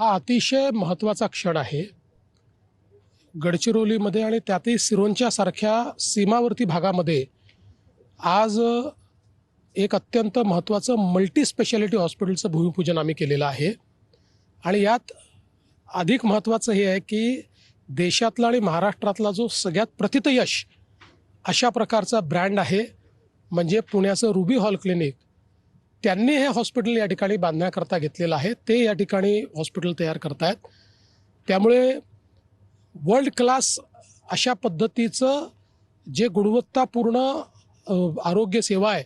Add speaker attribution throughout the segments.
Speaker 1: हा अतिशय महत्त्वाचा क्षण आहे. गडचिरोलीमध्ये आणि त्यातही सिरोंच्या सारख्या सीमावर्ती भागामध्ये आज एक अत्यंत महत्त्वाचं मल्टी स्पेशालिटी हॉस्पिटलचं भूमिपूजन आम्ही केलेलं आहे. आणि यात अधिक महत्त्वाचं हे आहे की देशातला आणि महाराष्ट्रातला जो सगळ्यात प्रतितयश अशा प्रकारचा ब्रँड आहे म्हणजे पुण्याचं रुबी हॉल क्लिनिक त्यांनी हे हॉस्पिटल या ठिकाणी बांधण्याकरता घेतलेलं आहे. ते या ठिकाणी हॉस्पिटल तयार करतायत. त्यामुळे वर्ल्ड क्लास अशा पद्धतीचं जे गुणवत्तापूर्ण आरोग्य सेवा आहे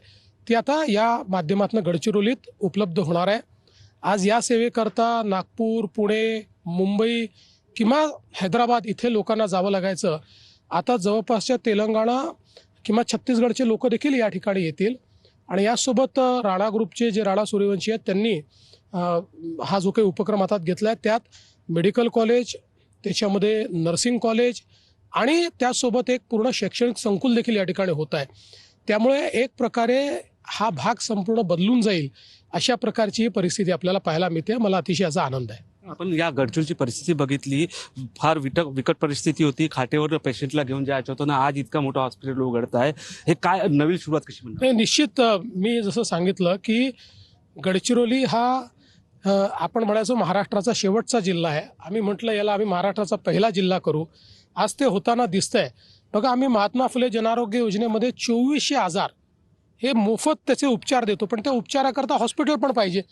Speaker 1: ती आता या माध्यमातून गडचिरोलीत उपलब्ध होणार आहे. आज या सेवेकरता नागपूर पुणे मुंबई किंवा हैदराबाद इथे लोकांना जावं लागायचं. आता जवळपासच्या तेलंगणा किंवा छत्तीसगडचे लोक देखील या ठिकाणी येतील. आणि यासोबत राणा ग्रुपचे जे राणा सूर्यवंशी आहेत त्यांनी हा जो काही उपक्रम हातात घेतला आहे त्यात मेडिकल कॉलेज त्याच्यामध्ये नर्सिंग कॉलेज आणि त्यासोबत एक पूर्ण शैक्षणिक संकुल देखील या ठिकाणी होत आहे. त्यामुळे एक प्रकारे हा भाग संपूर्ण बदलून जाईल अशा प्रकारची ही परिस्थिती आपल्याला पाहायला मिळते. मला अतिशय याचा आनंद आहे.
Speaker 2: आपण या गडचूरची परिस्थिती बघितली फार विट विकट परिस्थिती होती. खाटेवर पेशंटला घेऊन जायचं होतं ना आज इतका मोठा हॉस्पिटल उघडत आहे. हे काय नवीन सुरुवात कशी म्हणणार
Speaker 1: निश्चित मी जसं सांगितलं की गडचिरोली हा आपण म्हणायचो महाराष्ट्राचा शेवटचा जिल्हा आहे. आम्ही म्हटलं याला आम्ही महाराष्ट्राचा पहिला जिल्हा करू. आज ते होताना दिसतंय. बघा आम्ही महात्मा फुले जनआरोग्य योजनेमध्ये चोवीसशे आजार हे मोफत त्याचे उपचार देतो पण त्या उपचाराकरता हॉस्पिटल पण पाहिजे.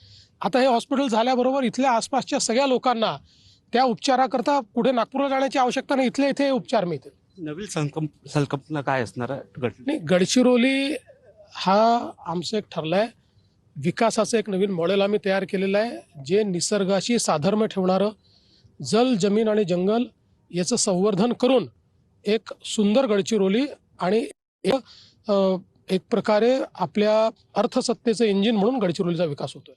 Speaker 1: आता हे हॉस्पिटल झाल्याबरोबर इथल्या आसपासच्या सगळ्या लोकांना त्या उपचाराकरता कुठे नागपूरला जाण्याची आवश्यकता नाही इथल्या इथे उपचार मिळतील.
Speaker 2: नवीन संकल्प संकल्पना काय असणार आहे
Speaker 1: नाही गडचिरोली हा आमचं एक ठरलं आहे विकासाचं एक नवीन मॉडेल आम्ही तयार केलेलं आहे जे निसर्गाशी साधर्म्य ठेवणारं जल जमीन आणि जंगल याचं संवर्धन करून एक सुंदर गडचिरोली आणि एक एक प्रकारे आपल्या अर्थसत्तेचं इंजिन म्हणून गडचिरोलीचा विकास होतोय.